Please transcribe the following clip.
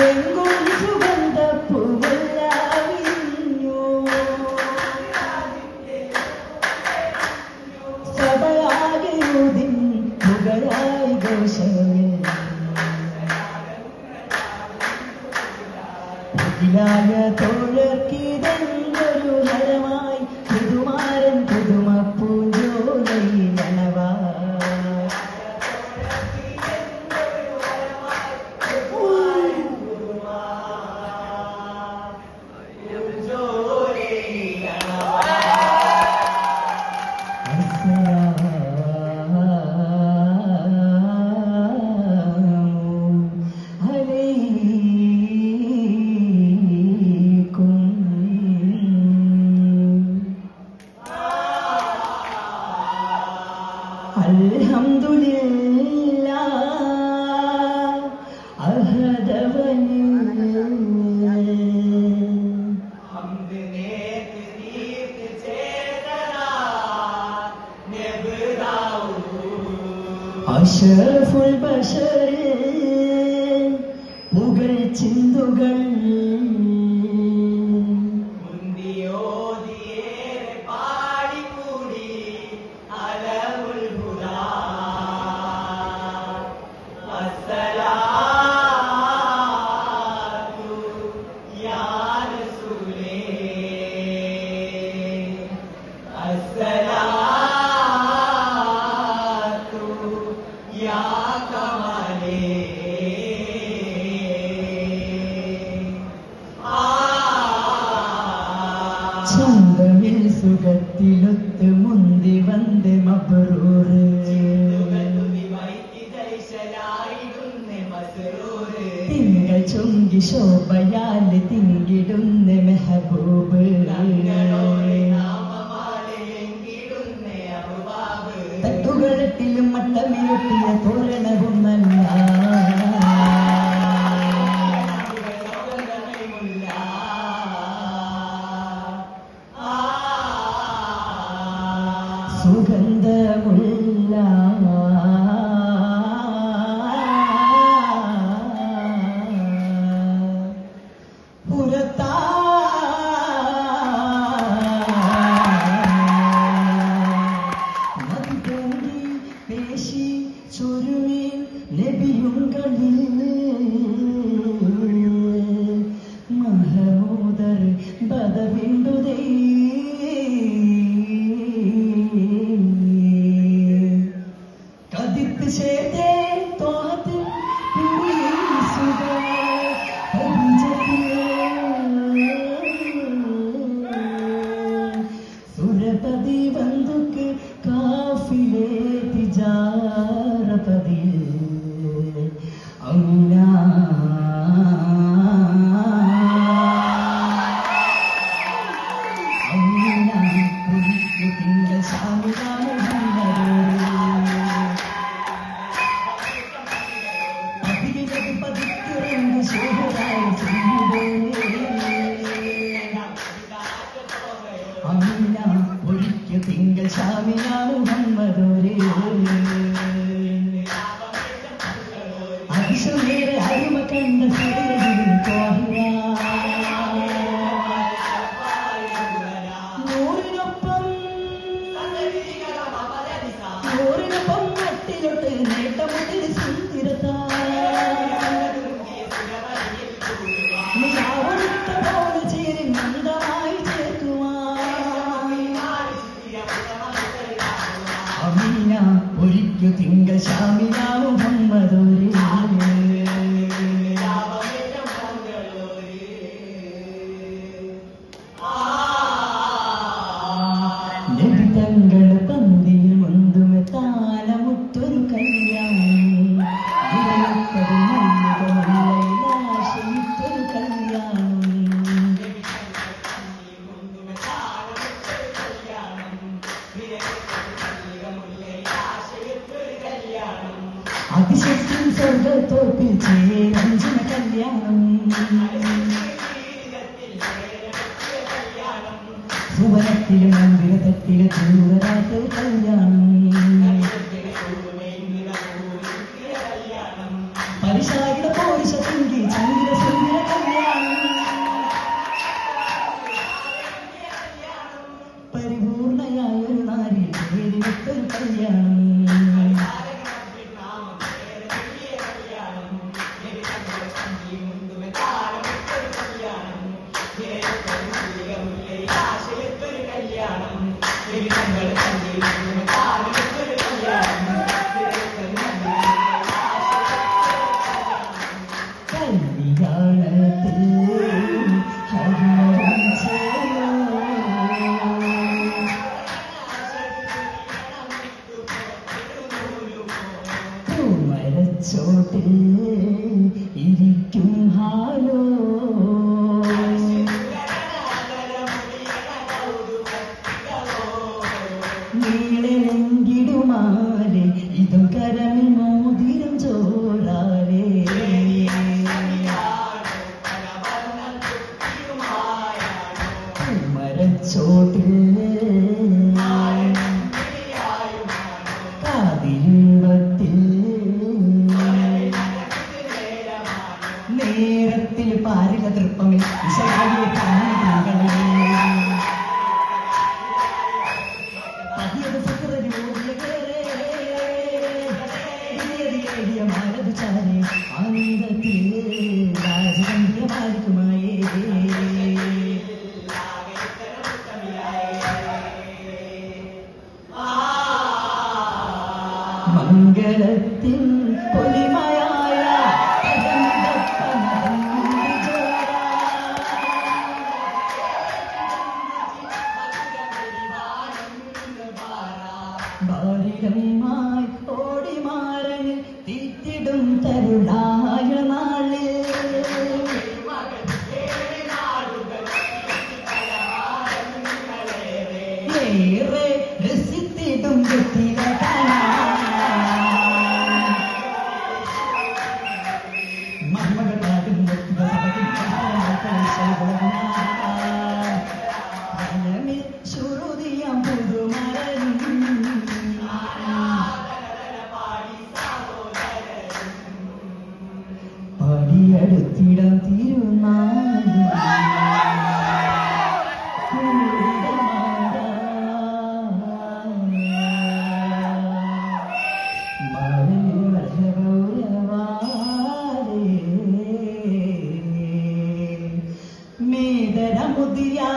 എങ്ങും സുഗന്ധപ്പൂവെല്ലാവിഞ്ഞു സഭയാകെ ഊതിൻ മുകളായി ഘോഷമേ അഖിലായ തോഴർക്കിതെന്തൊരു আশরাফুল বাশার ശോഭയാൽ തിങ്കിടുന്ന മെഹബൂബ്. തട്ടുകളത്തിലും മട്ടമിയൊട്ടിയ തോരണവും നല്ല You. അമിന ഒരിക്കു തിങ്കൾ ശാമിന മുഹമ്മദോരേ അതിശമേറെ അരുമ കണ്ട നൂറിനൊപ്പം നൂറിനൊപ്പം മട്ടിലൊട്ട് നേട്ടമുട്ടിൽ സുന്ദരത്താ അമീന ഒരിക്കു തിങ്കൾ ശാമിന മുഹമ്മദോരേ അതിശക്തി സ്വർഗത്തോപ്പിൽ ചേരഞ്ജന കല്യാണം സുവനത്തിലും മന്ദിരത്തിലെ ദൂരരാത്രി കല്യാണം പരിശാഖിത പോരിശ തിങ്കി ചന്ദ്ര മംഗളത്തിൻ പൊലിമയ ഏതും തരുണായ നാളിൽ. ഏറെ திடம் திருநாடு மேதர முதியா